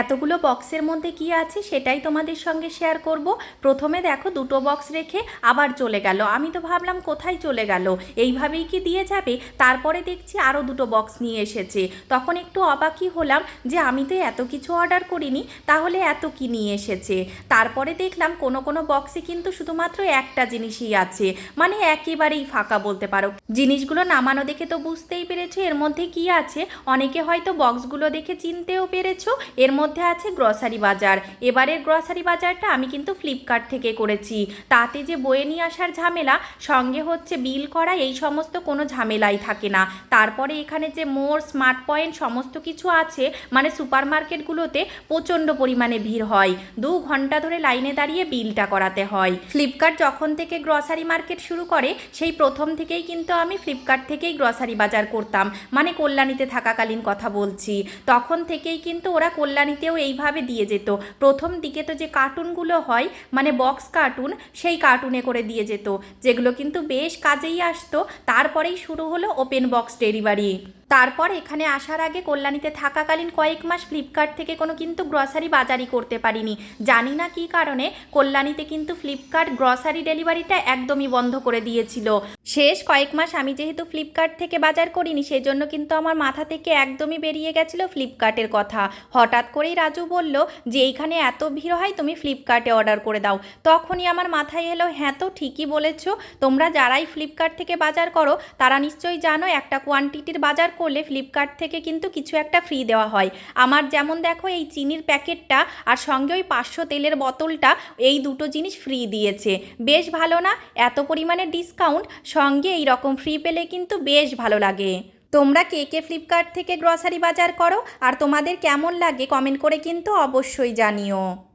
এতগুলো বক্সের মধ্যে কি আছে সেটাই তোমাদের সঙ্গে শেয়ার করব। প্রথমে দেখো দুটো বক্স রেখে আবার চলে গেল। আমি তো ভাবলাম কোথায় চলে গেল? এইভাবেই কি দিয়ে যাবে? তারপরে দেখছি আরও দুটো বক্স নিয়ে এসেছে। তখন একটু অবাকই হলাম যে আমি তো এত কিছু অর্ডার করিনি, তাহলে এত কি নিয়ে এসেছে? তারপরে দেখলাম কোনো কোনো বক্সে কিন্তু শুধুমাত্র একটা জিনিসই আছে। মানে একেবারেই ফাঁকা বলতে পারো। জিনিসগুলো নামানো দেখে তো বুঝতেই পেরেছ, এর মধ্যে কি আছে? অনেকে হয়তো বক্সগুলো দেখে চিনতেও পেরেছ, এর মধ্যে আছে গ্রসারি বাজার। এবারের গ্রসারি বাজারটা আমি কিন্তু ফ্লিপকার্ট থেকে করেছি। তাতে যে বয়ে নিয়ে আসার ঝামেলা, সঙ্গে হচ্ছে বিল করা, এই সমস্ত কোনো ঝামেলাই থাকে না। তারপরে এখানে যে মোর স্মার্ট পয়েন্ট সমস্ত কিছু আছে মানে সুপার মার্কেটগুলোতে প্রচণ্ড পরিমাণে ভিড় হয়। দু ঘণ্টা ধরে লাইনে দাঁড়িয়ে বিলটা করাতে হয়। ফ্লিপকার্ট যখন থেকে গ্রসারি মার্কেট শুরু করে, সেই প্রথম থেকেই কিন্তু আমি ফ্লিপকার্ট থেকেই গ্রসারি বাজার করতাম। মানে কল্যাণীতে থাকাকালীন কথা বলছি। তখন থেকেই কিন্তু ওরা কল্যাণীতেও এইভাবে দিয়ে যেত। প্রথম দিকে তো যে কার্টুনগুলো হয় মানে বক্স কার্টুন, সেই কার্টুনে করে দিয়ে যেত। যেগুলো কিন্তু বেশ কাজেই আসতো। তারপরেই শুরু হলো ওপেন বক্স ডেলিভারি। তারপর এখানে আসার আগে কল্যাণীতে থাকাকালীন কয়েক মাস ফ্লিপকার্ট থেকে কোনো কিন্তু গ্রসারি বাজারই করতে পারিনি। জানি না কী কারণে কল্যাণীতে কিন্তু ফ্লিপকার্ট গ্রসারি ডেলিভারিটা একদমই বন্ধ করে দিয়েছিল। শেষ কয়েক মাস আমি যেহেতু ফ্লিপকার্ট থেকে বাজার করিনি সেই জন্য কিন্তু আমার মাথা থেকে একদমই বেরিয়ে গেছিল ফ্লিপকার্টের কথা। হঠাৎ করেই রাজু বলল, যে এইখানে এত ভিড় হয়, তুমি ফ্লিপকার্টে অর্ডার করে দাও। তখনই আমার মাথায় এলো হ্যাঁ তো, ঠিকই বলেছ। তোমরা যারাই ফ্লিপকার্ট থেকে বাজার করো, তারা নিশ্চয়ই জানো একটা কোয়ান্টিটির বাজার করলে ফ্লিপকার্ট থেকে কিন্তু কিছু একটা ফ্রি দেওয়া হয়। আমার যেমন দেখো এই চিনির প্যাকেটটা আর সঙ্গে ওই পাঁচশো তেলের বোতলটা, এই দুটো জিনিস ফ্রি দিয়েছে। বেশ ভালো না? এত পরিমাণে ডিসকাউন্ট সঙ্গে এই রকম ফ্রি পেলে কিন্তু বেশ ভালো লাগে। তোমরা কে কে ফ্লিপকার্ট থেকে গ্রসারি বাজার করো? আর তোমাদের কেমন লাগে? কমেন্ট করে কিন্তু অবশ্যই জানিও।